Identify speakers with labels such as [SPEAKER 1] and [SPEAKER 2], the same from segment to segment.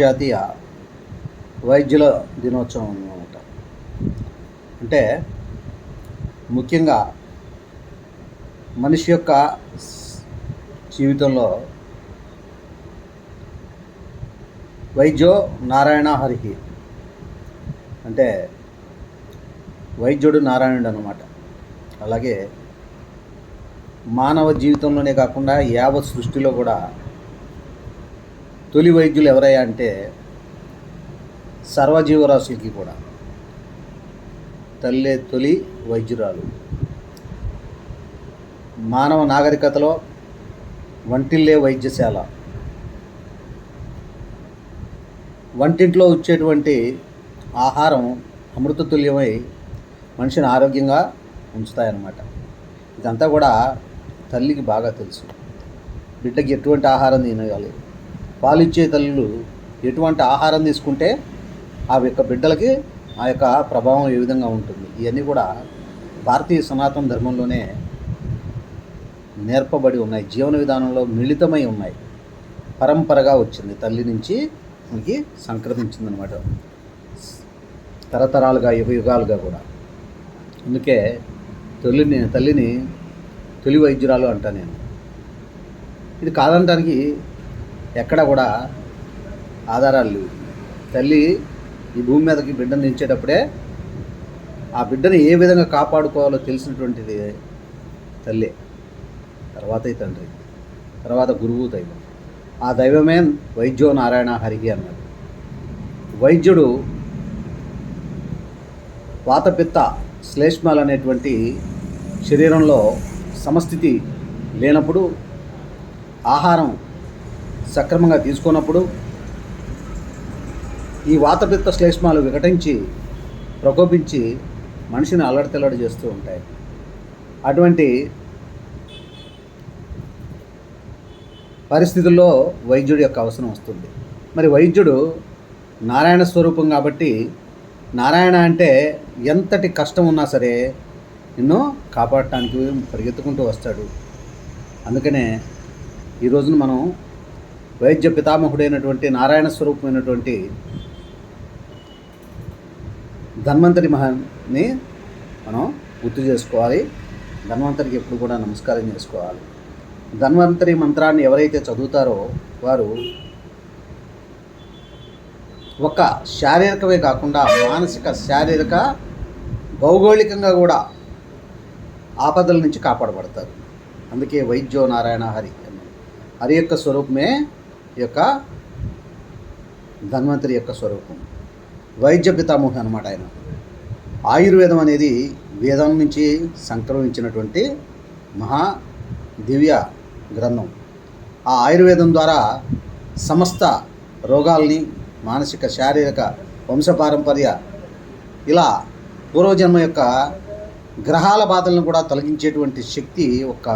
[SPEAKER 1] అంతర్జాతీయ వైద్యుల దినోత్సవం అనమాట అంటే ముఖ్యంగా మనిషి యొక్క జీవితంలో వైద్యో నారాయణ హరికి అంటే వైద్యుడు నారాయణుడు అనమాట అలాగే మానవ జీవితంలోనే కాకుండా యావత్ సృష్టిలో కూడా తొలి వైద్యులు ఎవరయ్యా అంటే సర్వజీవరాశులకి కూడా తల్లే తొలి వైద్యురాలు. మానవ నాగరికతలో వంటిల్లే వైద్యశాల. వంటింట్లో వచ్చేటువంటి ఆహారం అమృతతుల్యమై మనిషిని ఆరోగ్యంగా ఉంచుతాయన్నమాట. ఇదంతా కూడా తల్లికి బాగా తెలుసు. బిడ్డకి ఎటువంటి ఆహారం తినగాలి పాలిచ్చే తల్లులు ఎటువంటి ఆహారం తీసుకుంటే ఆ యొక్క బిడ్డలకి ఆ యొక్క ప్రభావం ఏ విధంగా ఉంటుంది? ఇవన్నీ కూడా భారతీయ సనాతన ధర్మంలోనే నేర్పబడి ఉన్నాయి. జీవన విధానంలో మిళితమై ఉన్నాయి. పరంపరగా వచ్చింది. తల్లి నుంచి మనకి సంక్రమించింది అనమాట తరతరాలుగా యుగ యుగాలుగా కూడా. అందుకే తొలిని తల్లిని తొలి వైద్యురాలు అంటా నేను. ఇది కాదనడానికి ఎక్కడ కూడా ఆధారాలు లేవు. తల్లి ఈ భూమి మీదకి బిడ్డను దించేటప్పుడే ఆ బిడ్డను ఏ విధంగా కాపాడుకోవాలో తెలిసినటువంటిది తల్లి. తర్వాత తండ్రి. తర్వాత గురువు దైవం. ఆ దైవమే వైద్యో నారాయణ హరికి అన్నాడు వైద్యుడు వాతపిత్త శ్లేష్మాలు అనేటువంటి శరీరంలో సమస్థితి లేనప్పుడు ఆహారం సక్రమంగా తీసుకున్నప్పుడు ఈ వాతపిత్త శ్లేష్మాలు వికటించి ప్రకోపించి మనిషిని అల్లడితెల్లడి చేస్తూ ఉంటాయి. అటువంటి పరిస్థితుల్లో వైద్యుడి యొక్క అవసరం వస్తుంది. మరి వైద్యుడు నారాయణ స్వరూపం కాబట్టి నారాయణ అంటే ఎంతటి కష్టం ఉన్నా సరే నిన్ను కాపాడటానికి పరిగెత్తుకుంటూ వస్తాడు. అందుకనే ఈ రోజున మనం వైద్య పితామహుడైనటువంటి నారాయణ స్వరూపమైనటువంటి ధన్వంతరి మహాన్ని మనం గుర్తు చేసుకోవాలి. ధన్వంతరికి ఎప్పుడు కూడా నమస్కారం చేసుకోవాలి. ధన్వంతరి మంత్రాన్ని ఎవరైతే చదువుతారో వారు ఒక శారీరకమే కాకుండా మానసిక శారీరక భౌగోళికంగా కూడా ఆపదల నుంచి కాపాడబడతారు. అందుకే వైద్యో నారాయణ హరి హరి యొక్క స్వరూపమే యొక్క ధన్వంతరి యొక్క స్వరూపం. వైద్య పితామహుడు అనమాట ఆయన. ఆయుర్వేదం అనేది వేదం నుంచి సంక్రమించినటువంటి మహా దివ్య గ్రంథం. ఆ ఆయుర్వేదం ద్వారా సమస్త రోగాల్ని మానసిక శారీరక వంశపారంపర్య ఇలా పూర్వజన్మ యొక్క గ్రహాల బాధలను కూడా తొలగించేటువంటి శక్తి ఒక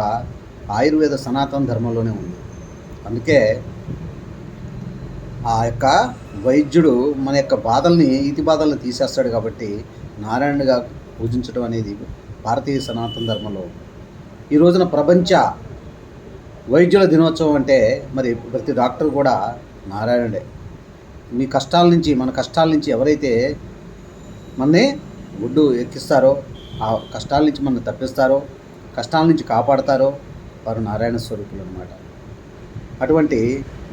[SPEAKER 1] ఆయుర్వేద సనాతన ధర్మంలోనే ఉంది. అందుకే ఆ యొక్క వైద్యుడు మన యొక్క బాధల్ని ఇతి బాధల్ని తీసేస్తాడు కాబట్టి నారాయణుడిగా పూజించడం అనేది భారతీయ సనాతన ధర్మంలో ఈ రోజున ప్రపంచ వైద్యుల దినోత్సవం అంటే మరి ప్రతి డాక్టర్ కూడా నారాయణుడే. మీ కష్టాల నుంచి మన కష్టాల నుంచి ఎవరైతే మనని ఒడ్డు ఎక్కిస్తారో ఆ కష్టాల నుంచి మనల్ని తప్పిస్తారో కష్టాల నుంచి కాపాడతారో వారు నారాయణ స్వరూపులు అనమాట అటువంటి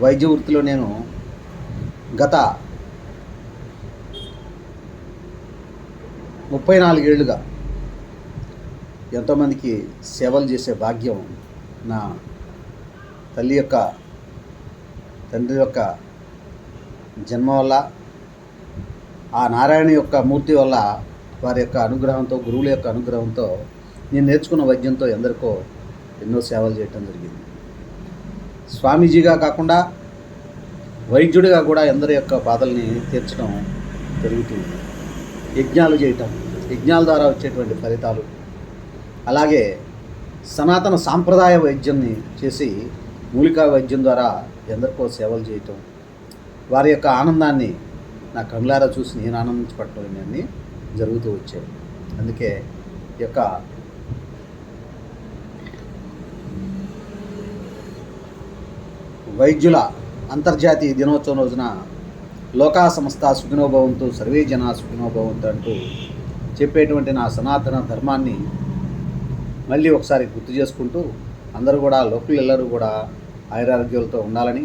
[SPEAKER 1] వైద్య వృత్తిలో నేను గత ముప్పై నాలుగేళ్ళుగా ఎంతోమందికి సేవలు చేసే భాగ్యం నా తల్లి యొక్క తండ్రి యొక్క జన్మ వల్ల ఆ నారాయణ యొక్క మూర్తి వల్ల వారి యొక్క అనుగ్రహంతో గురువుల యొక్క అనుగ్రహంతో నేను నేర్చుకున్న వైద్యంతో ఎందరికో ఎన్నో సేవలు చేయటం జరిగింది. స్వామీజీగా కాకుండా వైద్యుడిగా కూడా అందరి యొక్క బాధల్ని తీర్చడం జరుగుతుంది. యజ్ఞాలు చేయటం యజ్ఞాల ద్వారా వచ్చేటువంటి ఫలితాలు. అలాగే సనాతన సాంప్రదాయ వైద్యాన్ని చేసి మూలికా వైద్యం ద్వారా ఎందరికో సేవలు చేయటం. వారి యొక్క ఆనందాన్ని నా కళ్ళారా చూసి నేను ఆనందించబడటం ఇవన్నీ జరుగుతూ వచ్చాయి. అందుకే ఈ యొక్క వైద్యుల అంతర్జాతీయ దినోత్సవం రోజున లోకా సంస్థ సుఖినోభవంతు సర్వే జన సుఖినోభవంతు అంటూ చెప్పేటువంటి నా సనాతన ధర్మాన్ని మళ్ళీ ఒకసారి గుర్తు చేసుకుంటూ అందరూ కూడా లోకల్ ఎల్లరూ కూడా ఆయురారోగ్యాలతో ఉండాలని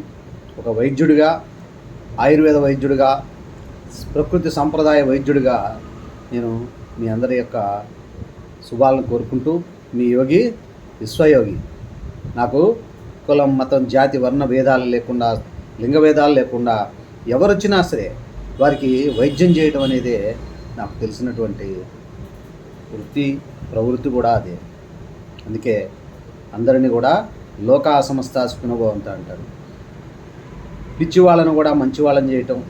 [SPEAKER 1] ఒక వైద్యుడిగా ఆయుర్వేద వైద్యుడిగా ప్రకృతి సంప్రదాయ వైద్యుడిగా నేను మీ అందరి యొక్క శుభాలను కోరుకుంటూ మీ యోగి విశ్వయోగి. నాకు కులం మతం జాతి వర్ణ భేదాలు లేకుండా లింగ భేదాలు లేకుండా ఎవరు వచ్చినా సరే వారికి వైద్యం చేయడం అనేది నాకు తెలిసినటువంటి వృత్తి ప్రవృత్తి కూడా అదే. అందుకే అందరినీ కూడా లోకా సమస్త సుఖనుభవంతో అంటారు. పిచ్చి వాళ్ళను కూడా మంచి వాళ్ళని చేయటం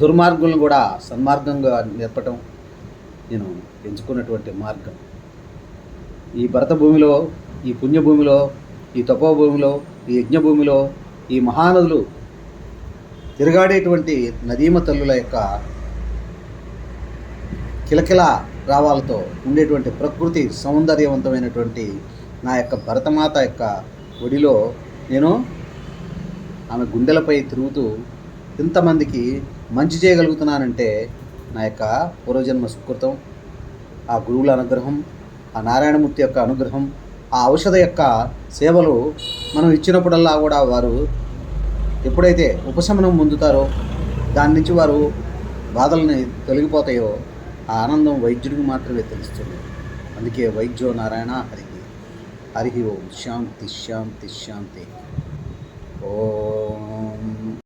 [SPEAKER 1] దుర్మార్గులను కూడా సన్మార్గంగా నేర్పటం నేను ఎంచుకున్నటువంటి మార్గం. ఈ భరత భూమిలో ఈ పుణ్యభూమిలో ఈ తపోభూమిలో ఈ యజ్ఞభూమిలో ఈ మహానదులు తిరగాడేటువంటి నదీమ తల్లుల యొక్క కిలకిల రావాలతో ఉండేటువంటి ప్రకృతి సౌందర్యవంతమైనటువంటి నా యొక్క భరతమాత యొక్క ఒడిలో నేను ఆమె గుండెలపై తిరుగుతూ ఇంతమందికి మంచి చేయగలుగుతున్నానంటే నా యొక్క పూర్వజన్మ సుకృతం ఆ గురువుల అనుగ్రహం ఆ నారాయణమూర్తి యొక్క అనుగ్రహం ఆ ఔషధ యొక్క సేవలు మనం ఇచ్చినప్పుడల్లా కూడా వారు ఎప్పుడైతే ఉపశమనం పొందుతారో దాని నుంచి వారు బాధల్ని తొలగిపోతాయో ఆ ఆనందం వైద్యుడికి మాత్రమే తెలుస్తుంది. అందుకే వైద్యో నారాయణ హరికి హరి ఓం. శాంతి శాంతి శాంతి. ఓం.